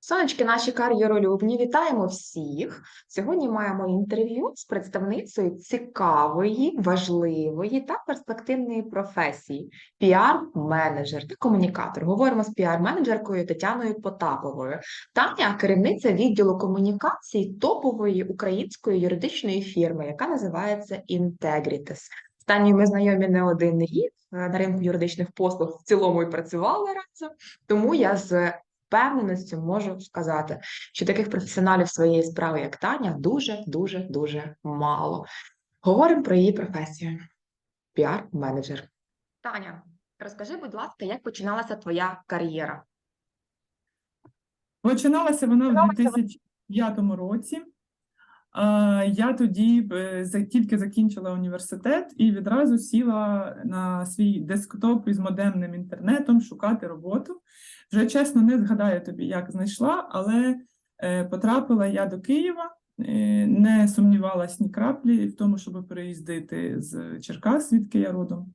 Сонечки наші кар'єролюбні, вітаємо всіх. Сьогодні маємо інтерв'ю з представницею цікавої, важливої та перспективної професії піар-менеджер та комунікатор. Говоримо з піар-менеджеркою Тетяною Потаповою. Таня керівниця відділу комунікацій топової української юридичної фірми, яка називається Integritas. З ми знайомі не один рік е, на ринку юридичних послуг в цілому і працювали разом. Тому я з впевненістю можу сказати, що таких професіоналів своєї справи, як Таня, дуже, дуже, дуже мало. Говоримо про її професію. Піар-менеджер. Таня, розкажи, будь ласка, як починалася твоя кар'єра? Починалася вона в 2005 році. Я тоді е, тільки закінчила університет і відразу сіла на свій десктоп із модемним інтернетом шукати роботу. Вже чесно не згадаю тобі, як знайшла, але е, потрапила я до Києва, е, не сумнівалась ні краплі в тому, щоб переїздити з Черкас, звідки я родом.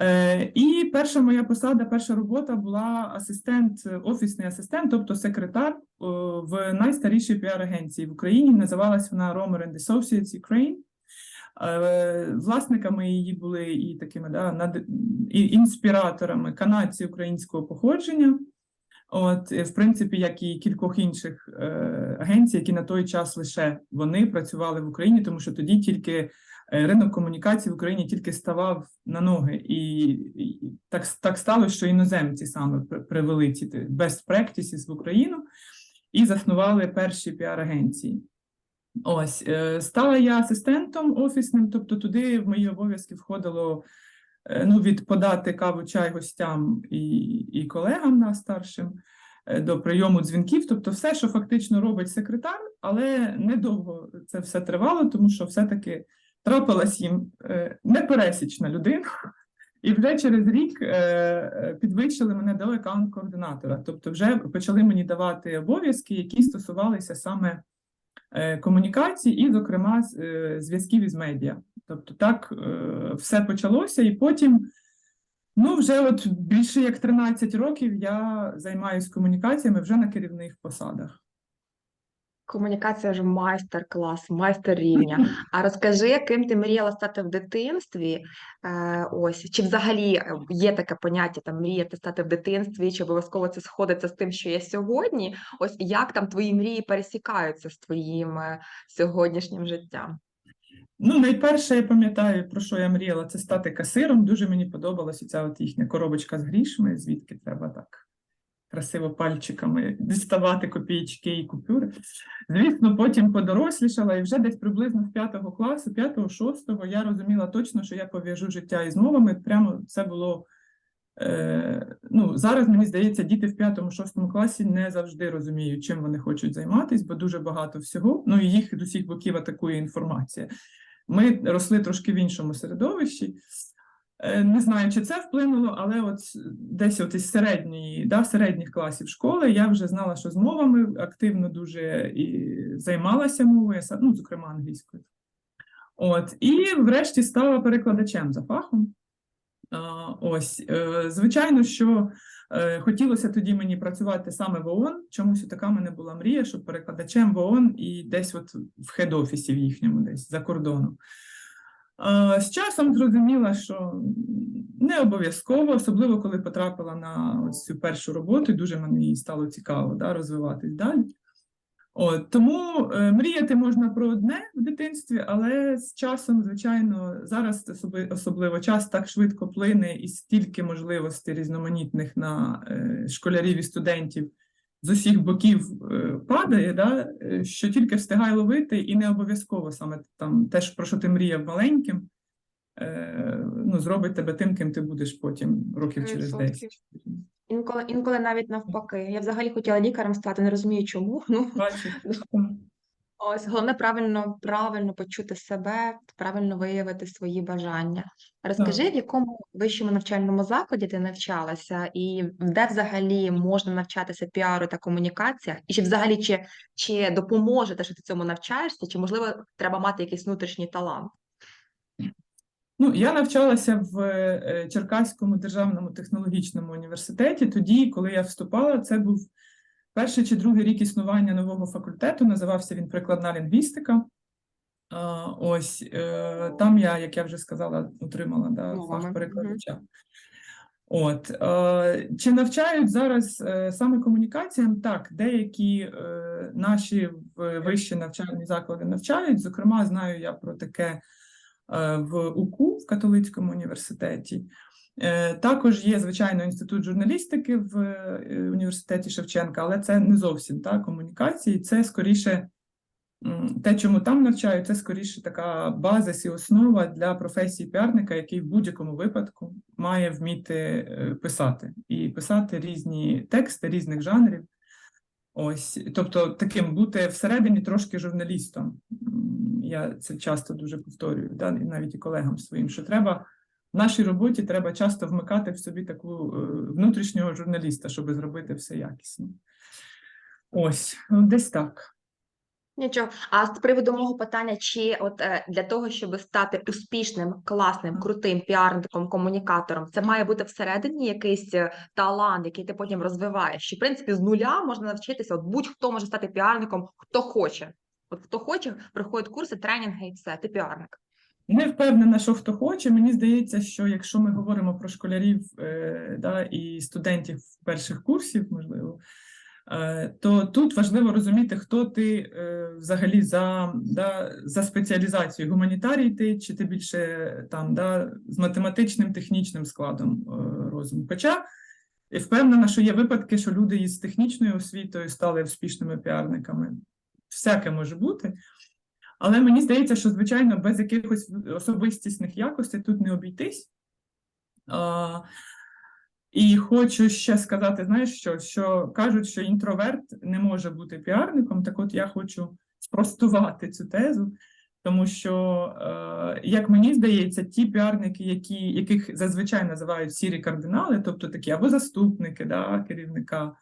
Е, І перша моя посада, перша робота була асистент, е, офісний асистент, тобто секретар в найстарішій піар-агенції в Україні. Називалась вона Romer Associates Ukraine. Е, Власниками її були і такими да, над- і інспіраторами канадці українського походження. От, е, в принципі, як і кількох інших е, агенцій, які на той час лише вони працювали в Україні, тому що тоді тільки е, ринок комунікацій в Україні тільки ставав на ноги, і, так, так сталося, що іноземці саме привели ці best practices в Україну і заснували перші піар-агенції. Ось е, стала я асистентом офісним, тобто туди в мої обов'язки входило е, ну, від подати каву чай гостям і, і колегам на старшим е, до прийому дзвінків, тобто все, що фактично робить секретар, але недовго це все тривало, тому що все-таки трапилась їм е, непересічна людина. І вже через рік е, підвищили мене до аккаунт-координатора. Тобто, вже почали мені давати обов'язки, які стосувалися саме е, комунікацій і, зокрема, зв'язків із медіа. Тобто, так все почалося, і потім, ну, вже от більше як 13 років я займаюся комунікаціями вже на керівних посадах. Комунікація ж майстер-клас, майстер рівня. А розкажи, яким ти мріяла стати в дитинстві? Е, ось чи взагалі е, є таке поняття там мріяти стати в дитинстві, чи обов'язково це сходиться з тим, що є сьогодні? Ось як там твої мрії пересікаються з твоїм е, сьогоднішнім життям? Ну, найперше, я пам'ятаю, про що я мріяла, це стати касиром. Дуже мені подобалася ця от їхня коробочка з грішми, звідки треба так красиво пальчиками діставати копійки і купюри. Звісно, потім подорослішала, і вже десь приблизно з п'ятого класу, п'ятого, шостого, я розуміла точно, що я пов'яжу життя із мовами. Прямо це було. Е, ну, зараз мені здається, діти в п'ятому, шостому класі не завжди розуміють, чим вони хочуть займатися, бо дуже багато всього. Ну і їх з усіх боків атакує інформація. Ми росли трошки в іншому середовищі. Е, Не знаю, чи це вплинуло, але от десь от із середньої, да, середніх класів школи я вже знала, що з мовами активно дуже і займалася мовою, ну, зокрема англійською. От, і врешті стала перекладачем за фахом. Ось, е, звичайно, що е, хотілося тоді мені працювати саме в ООН. Чомусь така мене була мрія, щоб перекладачем в ООН і десь от в хед-офісі в їхньому, десь за кордоном. З часом зрозуміла, що не обов'язково, особливо коли потрапила на ось цю першу роботу, і дуже мені стало цікаво да, розвиватись далі. От, тому е, мріяти можна про одне в дитинстві, але з часом, звичайно, зараз особливо час так швидко плине і стільки можливостей різноманітних на е, школярів і студентів з усіх боків е, падає, да, е, що тільки встигай ловити, і не обов'язково саме там те, про що ти мріяв маленьким, е, ну, зробить тебе тим, ким ти будеш потім років через 10. Інколи, інколи навіть навпаки. Я взагалі хотіла лікарем стати, не розумію чому. Ну? Ось головне правильно, правильно почути себе, правильно виявити свої бажання. Розкажи, в якому вищому навчальному закладі ти навчалася, і де взагалі можна навчатися піару та комунікаціях, і чи взагалі чи, чи допоможе те, що ти цьому навчаєшся, чи можливо треба мати якийсь внутрішній талант? Ну, я навчалася в е, Черкаському державному технологічному університеті. Тоді, коли я вступала, це був перший чи другий рік існування нового факультету називався він прикладна лінгвістика. Ось е, там я, як я вже сказала, отримала да, фах перекладача. От е, чи навчають зараз е, саме комунікаціям? Так, деякі наші вищі навчальні заклади навчають. Зокрема, знаю я про таке в УКУ в католицькому університеті. Е, Також є, звичайно, інститут журналістики в е, університеті Шевченка, але це не зовсім та комунікації. Це скоріше те, чому там навчають, це скоріше така базис і основа для професії піарника, який в будь-якому випадку має вміти е, писати і писати різні тексти різних жанрів. Ось, тобто, таким бути всередині трошки журналістом. Я це часто дуже повторюю, да, навіть і колегам своїм, що треба в нашій роботі треба часто вмикати в собі таку е, внутрішнього журналіста, щоб зробити все якісно. Ось, ну, десь так. Нічого. А з приводу мого питання, чи от е, для того, щоб стати успішним, класним, крутим піарником, комунікатором, це має бути всередині якийсь е, талант, який ти потім розвиваєш. Чи в принципі з нуля можна навчитися? От будь-хто може стати піарником, хто хоче. От хто хоче, приходить курси, тренінги і все, ти піарник. Не впевнена, що хто хоче. Мені здається, що якщо ми говоримо про школярів е, да, і студентів перших курсів, можливо, е, то тут важливо розуміти, хто ти е, взагалі за, да, за спеціалізацією. Гуманітарій ти, чи ти більше там да, з математичним технічним складом е, розуму. Хоча впевнена, що є випадки, що люди із технічною освітою стали успішними піарниками. Всяке може бути. Але мені здається, що, звичайно, без якихось особистісних якостей тут не обійтись. А, і хочу ще сказати, знаєш що, що кажуть, що інтроверт не може бути піарником. Так от я хочу спростувати цю тезу, тому що, е, як мені здається, ті піарники, які, яких зазвичай називають сірі кардинали, тобто такі або заступники да, керівника,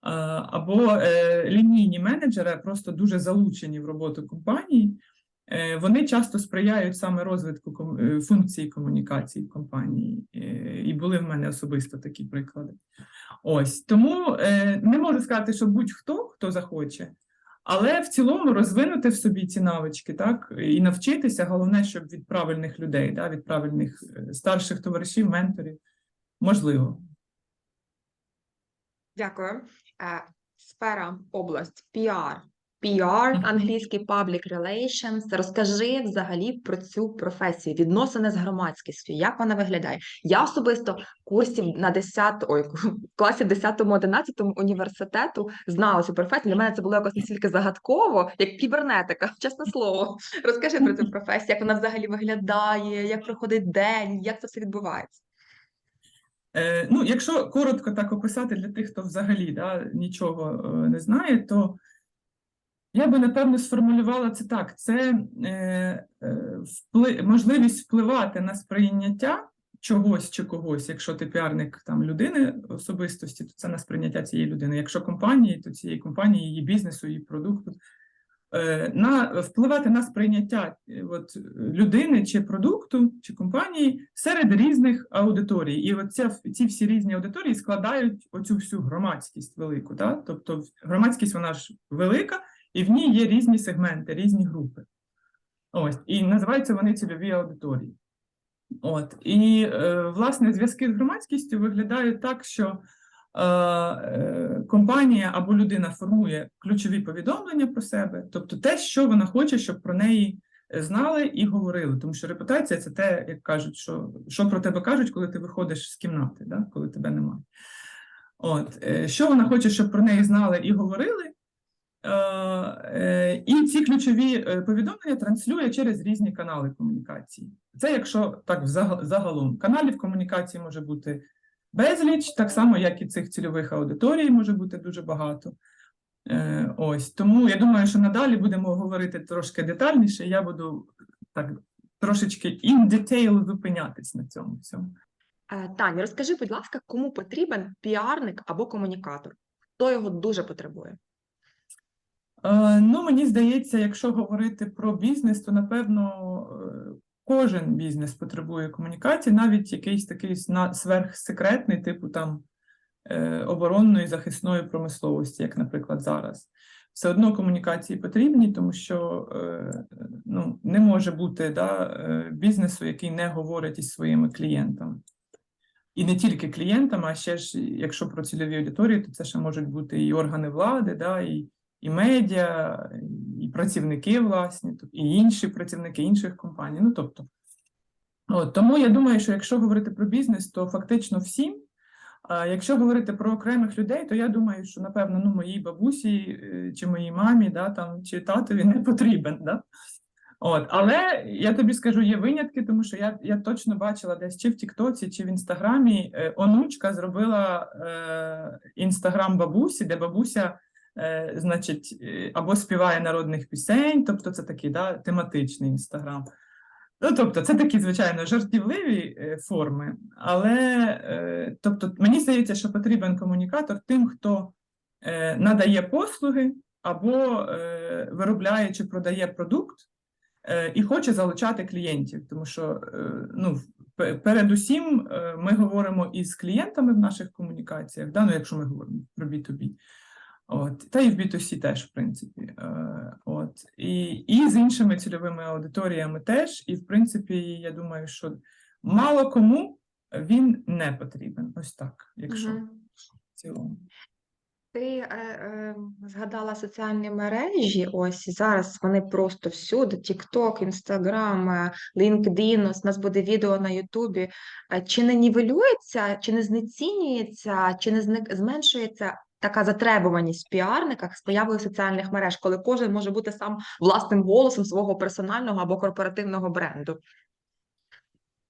або е, лінійні менеджери, просто дуже залучені в роботу компанії, е, вони часто сприяють саме розвитку е, функції комунікації в компанії. І були в мене особисто такі приклади. Ось тому не можу сказати, що будь-хто хто захоче, але в цілому розвинути в собі ці навички, так і навчитися. Головне, щоб від правильних людей, да, від правильних старших товаришів, менторів, можливо. Дякую. Е, Сфера, область, піар. PR, англійський public relations. Розкажи взагалі про цю професію, відносини з громадськістю, як вона виглядає. Я особисто в курсі на 10, ой, в класі 10-11 університету знала цю професію. Для мене це було якось настільки загадково, як кібернетика, чесне слово. Розкажи про цю професію, як вона взагалі виглядає, як проходить день, як це все відбувається. Е, ну, якщо коротко так описати для тих, хто взагалі да, нічого е, не знає, то я би напевно сформулювала це так: це е, е, впли, можливість впливати на сприйняття чогось чи когось. Якщо ти піарник там людини особистості, то це на сприйняття цієї людини. Якщо компанії, то цієї компанії, її бізнесу, її продукту. Е, на впливати на сприйняття е, от, людини чи продукту чи компанії серед різних аудиторій. І от ці всі різні аудиторії складають оцю всю громадськість велику. Да? Тобто громадськість вона ж велика, і в ній є різні сегменти, різні групи. Ось, і називаються вони цільові аудиторії. От, і е, власне зв'язки з громадськістю виглядають так, що компанія або людина формує ключові повідомлення про себе, тобто те, що вона хоче, щоб про неї знали і говорили. Тому що репутація це те, як кажуть, що, що про тебе кажуть, коли ти виходиш з кімнати, да? коли тебе немає. От, е, що вона хоче, щоб про неї знали і говорили. Е, е, І ці ключові е, повідомлення транслює через різні канали комунікації. Це якщо так загалом каналів комунікації може бути безліч, так само, як і цих цільових аудиторій може бути дуже багато. Е, Ось тому я думаю, що надалі будемо говорити трошки детальніше. Я буду так трошечки in detail зупинятись на цьому всьому. Е, Таню, розкажи, будь ласка, кому потрібен піарник або комунікатор? Хто його дуже потребує? Е, Ну, мені здається, якщо говорити про бізнес, то напевно е, кожен бізнес потребує комунікації, навіть якийсь такий сверхсекретний, типу там е, оборонної захисної промисловості, як, наприклад, зараз. Все одно комунікації потрібні, тому що е, ну, не може бути да, е, бізнесу, який не говорить із своїми клієнтами. І не тільки клієнтами, а ще ж, якщо про цільові аудиторії, то це ще можуть бути і органи влади, да, і, і медіа, і працівники власні, і інші працівники інших компаній. Ну, тобто, от, тому я думаю, що якщо говорити про бізнес, то фактично всім. А якщо говорити про окремих людей, то я думаю, що напевно ну, моїй бабусі е, чи моїй мамі, да, там, чи татові не потрібен. Да? От, але я тобі скажу, є винятки, тому що я, я точно бачила десь чи в Тіктоці, чи в Інстаграмі е, онучка зробила е, інстаграм бабусі, де бабуся, е, значить, е, або співає народних пісень, тобто це такий да, тематичний інстаграм. Ну, тобто, це такі, звичайно, жартівливі е, форми, але тобто, мені здається, що потрібен комунікатор тим, хто надає послуги або виробляє чи продає продукт і хоче залучати клієнтів, тому що ну, пе- передусім ми говоримо із клієнтами в наших комунікаціях, да, ну, якщо ми говоримо про B2B. От, та і в B2C теж, в принципі. Е, от, і, і з іншими цільовими аудиторіями теж. І, в принципі, я думаю, що мало кому він не потрібен. Ось так, якщо Мгм. в цілому. Ти е, е, згадала соціальні мережі. Ось зараз вони просто всюди: TikTok, Instagram, е, LinkedIn, ось у нас буде відео на Ютубі. Е, Чи не нівелюється, чи не знецінюється, чи не зменшується така затребуваність в піарниках з появою соціальних мереж, коли кожен може бути сам власним голосом свого персонального або корпоративного бренду?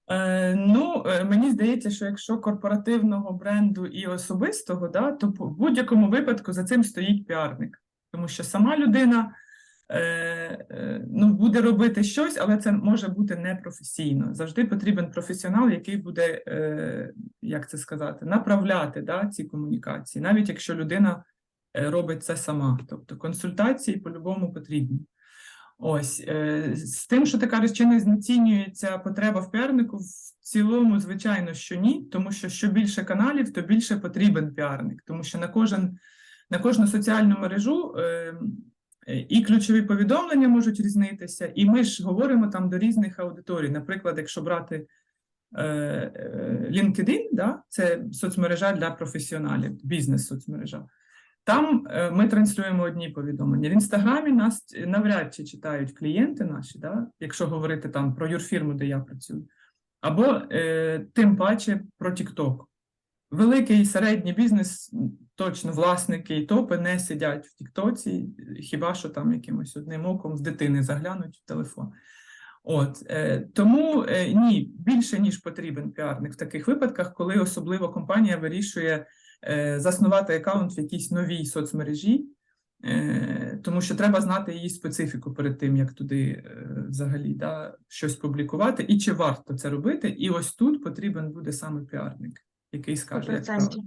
Е, ну, е, мені здається, що якщо корпоративного бренду і особистого, да, то в будь-якому випадку за цим стоїть піарник. Тому що сама людина е, е, ну, буде робити щось, але це може бути непрофесійно. Завжди потрібен професіонал, який буде, як це сказати, направляти да, ці комунікації, навіть якщо людина е, робить це сама. Тобто консультації по-любому потрібні. Ось е, з тим, що чи не знецінюється потреба в піарнику, в цілому, звичайно, що ні, тому що що більше каналів, то більше потрібен піарник, тому що на кожен на кожну соціальну мережу е, і ключові повідомлення можуть різнитися, і ми ж говоримо там до різних аудиторій. Наприклад, якщо брати LinkedIn, да, це соцмережа для професіоналів, бізнес-соцмережа. Там е, ми транслюємо одні повідомлення. В інстаграмі нас е, навряд чи читають клієнти наші, да? якщо говорити там про юрфірму, де я працюю, або е, тим паче про TikTok. Великий і середній бізнес, точно власники і топи не сидять в Тіктоці, хіба що там якимось одним оком з дитини заглянуть в телефон. От е, тому е, ні, більше ніж потрібен піарник в таких випадках, коли особливо компанія вирішує е, заснувати аккаунт в якійсь новій соцмережі, е, тому що треба знати її специфіку перед тим, як туди е, взагалі да, щось публікувати, і чи варто це робити. І ось тут потрібен буде саме піарник, який скаже, як правильно.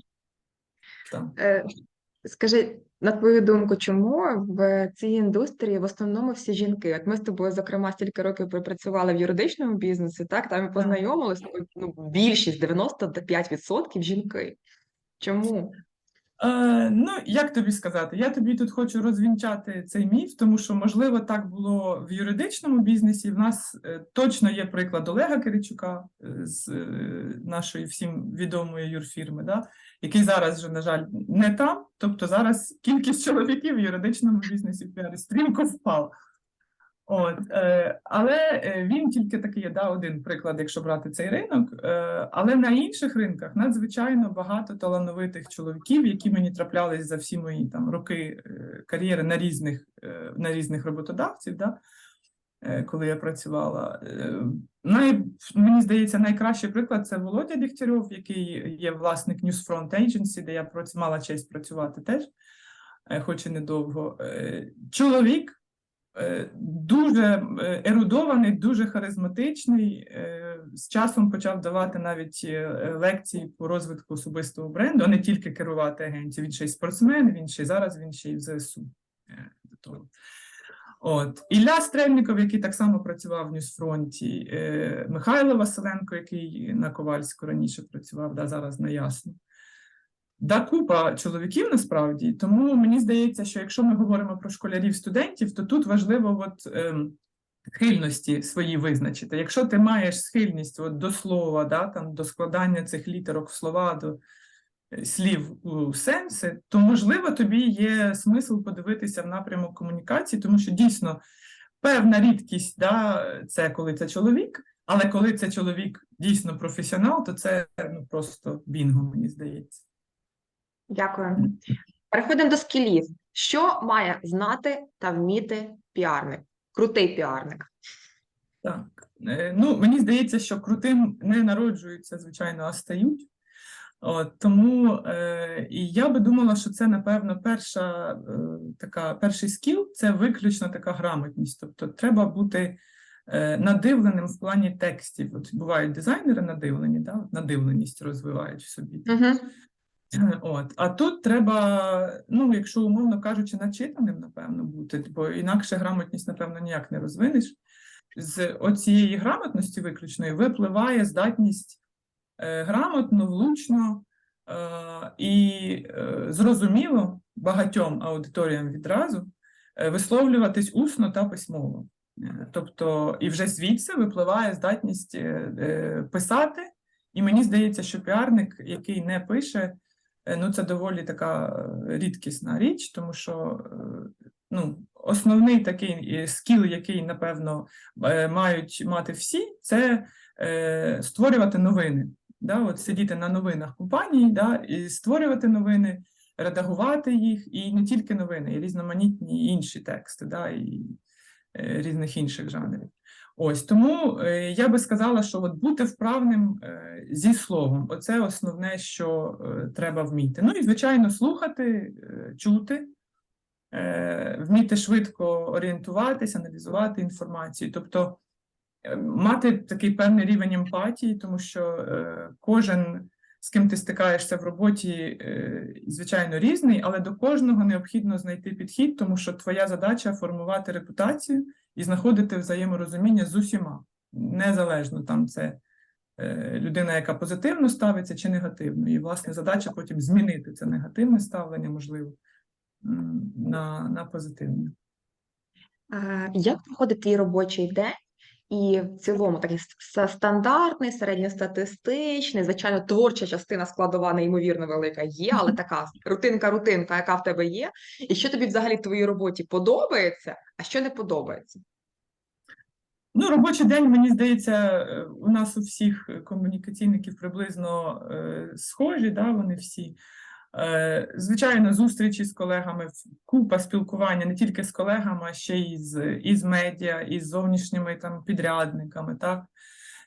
Скажи, на твою думку, чому в цій індустрії в основному всі жінки? От ми з тобою, зокрема, стільки років пропрацювали в юридичному бізнесі, так, там і познайомилися, ну, більшість, 95% жінки. Чому? Е, ну, як тобі сказати? Я тобі тут хочу розвінчати цей міф, тому що, можливо, так було в юридичному бізнесі. В нас е, точно є приклад Олега Киричука е, з е, нашої всім відомої юрфірми, да? який зараз вже, на жаль, не там. Тобто зараз кількість чоловіків в юридичному бізнесі в піарі стрімко впала. От, е, але е, він тільки такий да, один приклад, якщо брати цей ринок. Е, але на інших ринках надзвичайно багато талановитих чоловіків, які мені траплялись за всі мої там роки е, кар'єри на різних, е, на різних роботодавців, да, коли я працювала. Най, мені здається, найкращий приклад це Володя Дігтярьов, який є власник Newsfront Agency, де я мала честь працювати теж, хоч і недовго. Чоловік дуже е, ерудований, дуже харизматичний. е, З часом почав давати навіть е, лекції по розвитку особистого бренду, а не тільки керувати агенцією. Він ще й спортсмен, він ще й зараз він ще й в ЗСУ. е. От Ілля Стрельников, який так само працював в Ньюсфронті, е, Михайло Василенко, який на Ковальську раніше працював, да, зараз на Ясно. Да, купа чоловіків насправді, тому мені здається, що якщо ми говоримо про школярів студентів, то тут важливо от, ем, схильності свої визначити. Якщо ти маєш схильність от, до слова, да, там, до складання цих літерок в слова, до е, слів у сенси, то можливо тобі є смисл подивитися в напрямок комунікації, тому що дійсно певна рідкість, да, це коли це чоловік, але коли це чоловік дійсно професіонал, то це ну, просто бінго, мені здається. Дякую. Переходимо до скілів. Що має знати та вміти піарник? Крутий піарник. Так. Е, Ну, мені здається, що крутим не народжуються, звичайно, а стають. От, тому е, і я би думала, що це, напевно, перша е, така, перший скіл це виключно така грамотність. Тобто треба бути е, надивленим в плані текстів. От бувають дизайнери надивлені, да? надивленість розвивають в собі. Угу. От. А тут треба, ну, якщо умовно кажучи, начитаним, напевно, бути, бо інакше грамотність, напевно, ніяк не розвинеш. З оцієї грамотності виключної випливає здатність е, грамотно, влучно е, і е, зрозуміло багатьом аудиторіям відразу е, висловлюватись усно та письмово. Е, Тобто, і вже звідси випливає здатність е, е, писати, і мені здається, що піарник, який не пише, ну це доволі така е, рідкісна річ, тому що е, ну, основний такий е, скіл, який, напевно, е, мають мати всі, це е, створювати новини. Да? От сидіти на новинах компанії, да? і створювати новини, редагувати їх, і не тільки новини, і різноманітні інші тексти, да? і е, різних інших жанрів. Ось тому е, я би сказала, що от бути вправним е, зі словом оце основне, що е, треба вміти. Ну і звичайно, слухати, чути, вміти швидко орієнтуватися, аналізувати інформацію, тобто мати такий певний рівень емпатії, тому що кожен, з ким ти стикаєшся в роботі, звичайно, різний, але до кожного необхідно знайти підхід, тому що твоя задача формувати репутацію і знаходити взаєморозуміння з усіма, незалежно там це е, людина, яка позитивно ставиться чи негативно. І, власне, задача потім змінити це негативне ставлення, можливо, на, на позитивне. Як проходить твій робочий день? І в цілому такий стандартний, середньостатистичний, звичайно, творча частина складова неймовірно велика є, але така рутинка-рутинка, яка в тебе є. І що тобі взагалі в твоїй роботі подобається, а що не подобається? Ну, робочий день, мені здається, е, у нас у всіх комунікаційників приблизно е, схожі, да, вони всі. Е, Звичайно, зустрічі з колегами, купа спілкування не тільки з колегами, а ще й з, і з медіа, і з зовнішніми там, підрядниками, так?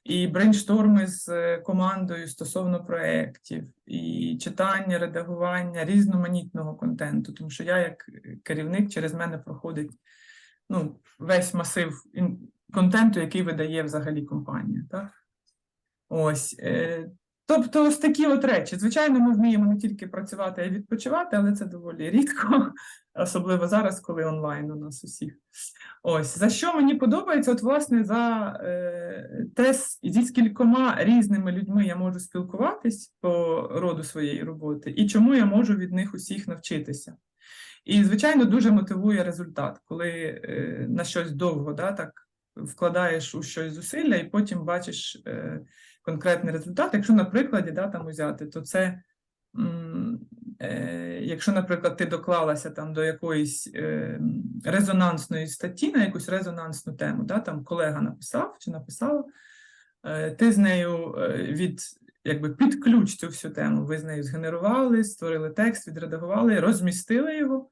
і брейншторми з е, командою стосовно проєктів, і читання, редагування різноманітного контенту, тому що я, як керівник, через мене проходить ну, весь масив контенту, який видає взагалі компанія. Так? Ось. Тобто, ось такі от речі. Звичайно, ми вміємо не тільки працювати, а й відпочивати, але це доволі рідко, особливо зараз, коли онлайн у нас усіх. Ось за що мені подобається, от власне за е, те, зі скількома різними людьми я можу спілкуватись по роду своєї роботи, і чому я можу від них усіх навчитися. І, звичайно, дуже мотивує результат, коли е, на щось довго да, так вкладаєш у щось зусилля, і потім бачиш е, конкретний результат. Якщо на прикладі да, там узяти, то це. Е, якщо, наприклад, ти доклалася там до якоїсь е, резонансної статті на якусь резонансну тему, да, там колега написав чи написала, е, ти з нею е, від якби під ключ цю всю тему. Ви з нею згенерували, створили текст, відредагували, розмістили його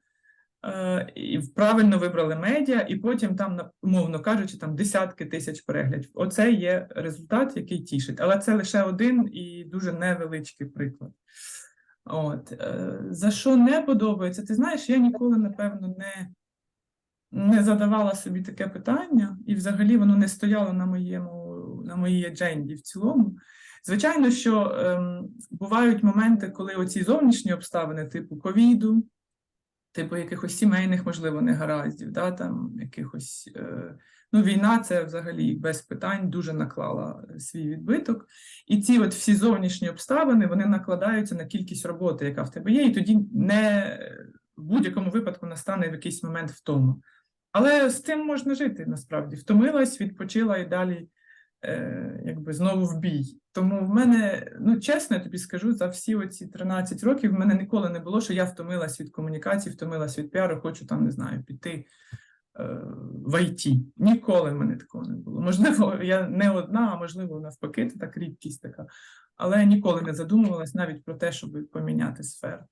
і правильно вибрали медіа, і потім там, умовно кажучи, там десятки тисяч переглядів. Оце є результат, який тішить. Але це лише один і дуже невеличкий приклад. От, е, за що не подобається, ти знаєш, я ніколи, напевно, не, не задавала собі таке питання, і взагалі воно не стояло на моєму, на моїй адженді в цілому. Звичайно, що ем, бувають моменти, коли оці зовнішні обставини, типу ковіду, типу якихось сімейних, можливо, негараздів, да, там якихось. Е, ну, війна це взагалі без питань дуже наклала е, свій відбиток. І ці от всі зовнішні обставини вони накладаються на кількість роботи, яка в тебе є, і тоді не в будь-якому випадку настане в якийсь момент втому. Але з цим можна жити насправді. Втомилась, відпочила і далі е, якби знову в бій. Тому в мене, ну чесно, я тобі скажу, за всі оці 13 років в мене ніколи не було, що я втомилась від комунікації, втомилась від піару, хочу там, не знаю, піти е, в ІТ. Ніколи в мене такого не було. Можливо, я не одна, а можливо, навпаки, це так рідкість така. Але я ніколи не задумувалась навіть про те, щоб поміняти сферу.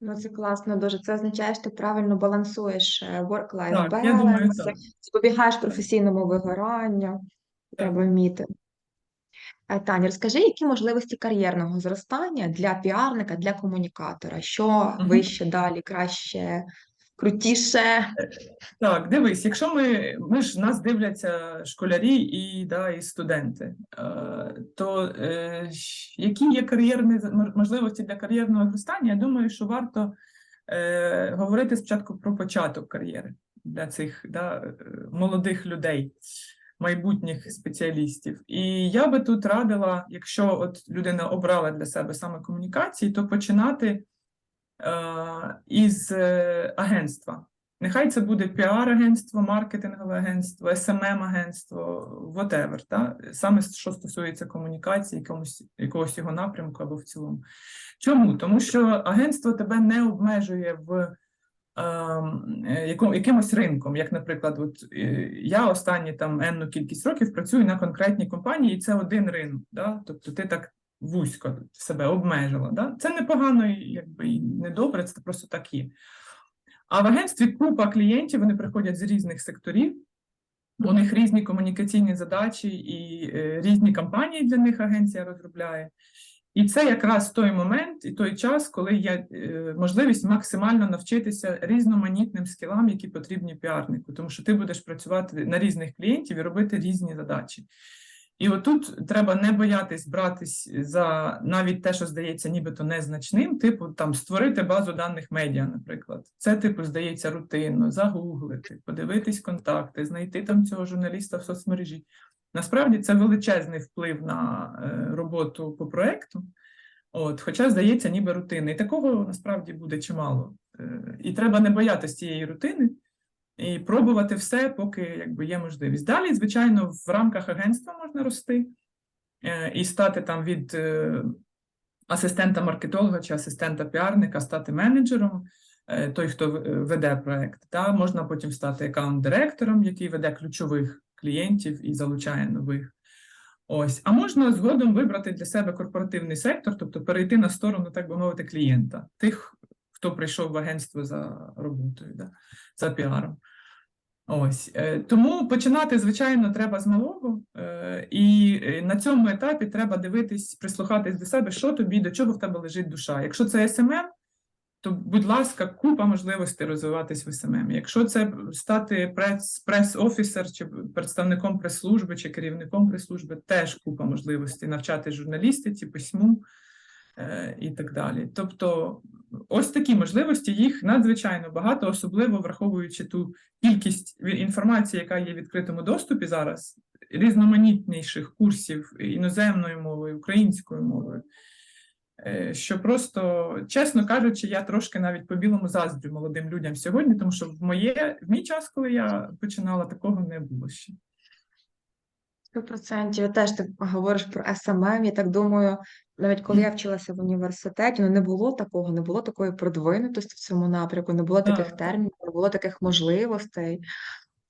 Ну, це класно дуже. Це означає, що ти правильно балансуєш е, work-life balance, запобігаєш професійному вигоранню. Треба вміти. Е, Таня, розкажи, які можливості кар'єрного зростання для піарника, для комунікатора? Що вище, далі, краще, крутіше? Так, дивись, якщо ми, ми ж нас дивляться школярі і, да, і студенти, е, то е, які є кар'єрні можливості для кар'єрного зростання, я думаю, що варто е, говорити спочатку про початок кар'єри для цих да, молодих людей, майбутніх спеціалістів. І я би тут радила, якщо от людина обрала для себе саме комунікації, то починати е, із е, агентства. Нехай це буде піар-агентство, маркетингове агентство, SMM-агентство, whatever, та? саме що стосується комунікації, якомусь, якогось його напрямку або в цілому. Чому? Тому що агентство тебе не обмежує в якимось ринком. Як, наприклад, от, е, я останні там енну кількість років працюю на конкретній компанії, і це один ринок. Да? Тобто ти так вузько себе обмежила. Да? Це непогано, якби і недобре, це просто так є. А в агентстві купа клієнтів, вони приходять з різних секторів, у них різні комунікаційні задачі і е, різні кампанії для них агенція розробляє. І це якраз той момент і той час, коли є е, можливість максимально навчитися різноманітним скілам, які потрібні піарнику, тому що ти будеш працювати на різних клієнтів і робити різні задачі. І отут треба не боятись братись за навіть те, що здається нібито незначним, типу там створити базу даних медіа, наприклад. Це, типу, здається рутинно, загуглити, подивитись контакти, знайти там цього журналіста в соцмережі. Насправді це величезний вплив на е, роботу по проекту. От, хоча здається, ніби рутини. І такого насправді буде чимало. Е, І треба не боятися цієї рутини і пробувати все, поки якби є можливість. Далі, звичайно, в рамках агентства можна рости е, і стати там від асистента маркетолога чи асистента піарника, стати менеджером, той, хто веде проект. Та можна потім стати аккаунт-директором, який веде ключових клієнтів і залучає нових. Ось, а можна згодом вибрати для себе корпоративний сектор, тобто перейти на сторону, так би мовити, клієнта, тих, хто прийшов в агентство за роботою, да, за піаром. Ось е, тому починати, звичайно, треба з малого, е, і е, на цьому етапі треба дивитись, прислухатись до себе, що тобі, до чого в тебе лежить душа. Якщо це SMM, то, будь ласка, купа можливостей розвиватись в СММ. Якщо це стати прес, прес-офісер чи представником прес-служби чи керівником прес-служби, теж купа можливостей навчати журналістиці, письму е, і так далі. Тобто, ось такі можливості, їх надзвичайно багато, особливо враховуючи ту кількість інформації, яка є в відкритому доступі зараз, різноманітніших курсів іноземною мовою, українською мовою. Е, Що просто, чесно кажучи, я трошки навіть по-білому заздрю молодим людям сьогодні, тому що в моє в мій час, коли я починала, такого не було ще. Сто процентів. Теж ти говориш про SMM, я так думаю, навіть коли я вчилася в університеті, ну не було такого, не було такої продвинутості в цьому напрямку, не було таких Так. термінів, не було таких можливостей.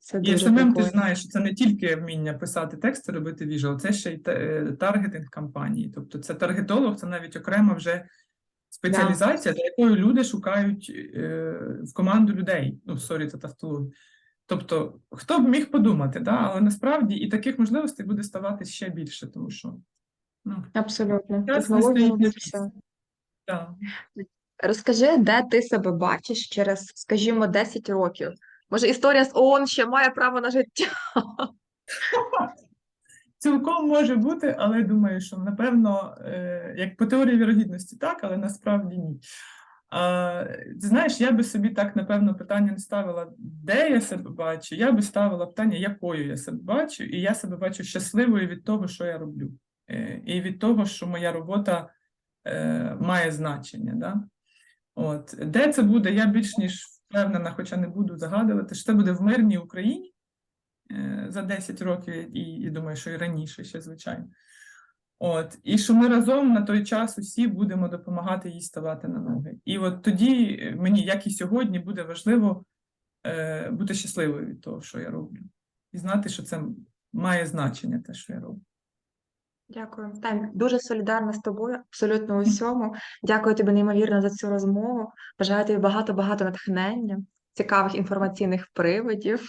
Це І SMM, ти знаєш, що це не тільки вміння писати тексти, робити віжуал, це ще й е, таргетинг кампанії. Тобто це таргетолог, це навіть окрема вже спеціалізація, за якою люди шукають е, в команду людей. Ну, сорі, це тавтологія. Тобто, хто б міг подумати, да? але насправді і таких можливостей буде ставати ще більше, тому що ну, Абсолютно. Все. місці. Розкажи, де ти себе бачиш через, скажімо, 10 років? Може, історія з ООН ще має право на життя? Цілком може бути, але думаю, що напевно, е, як по теорії вірогідності, так, але насправді ні. Знаєш, я би собі так, напевно, питання не ставила, де я себе бачу. Я би ставила питання, якою я себе бачу, і я себе бачу щасливою від того, що я роблю, Е, і від того, що моя робота е, має значення. Да? От. Де це буде, я більш ніж впевнена, хоча не буду загадувати, що це буде в мирній Україні е, за 10 років, і, і думаю, що і раніше ще, звичайно. От, і що ми разом на той час усі будемо допомагати їй ставати на ноги. І от тоді мені, як і сьогодні, буде важливо е, бути щасливою від того, що я роблю, і знати, що це має значення, те, що я роблю. Дякую. Тань, дуже солідарна з тобою, абсолютно у всьому. Дякую тобі неймовірно за цю розмову. Бажаю тобі багато-багато натхнення, цікавих інформаційних приводів.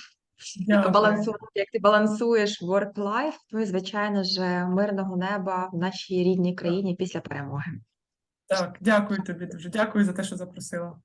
Балансувати, як ти балансуєш work-life, ну і, звичайно ж, мирного неба в нашій рідній країні після перемоги. Так, дякую тобі дуже. Дякую за те, що запросила.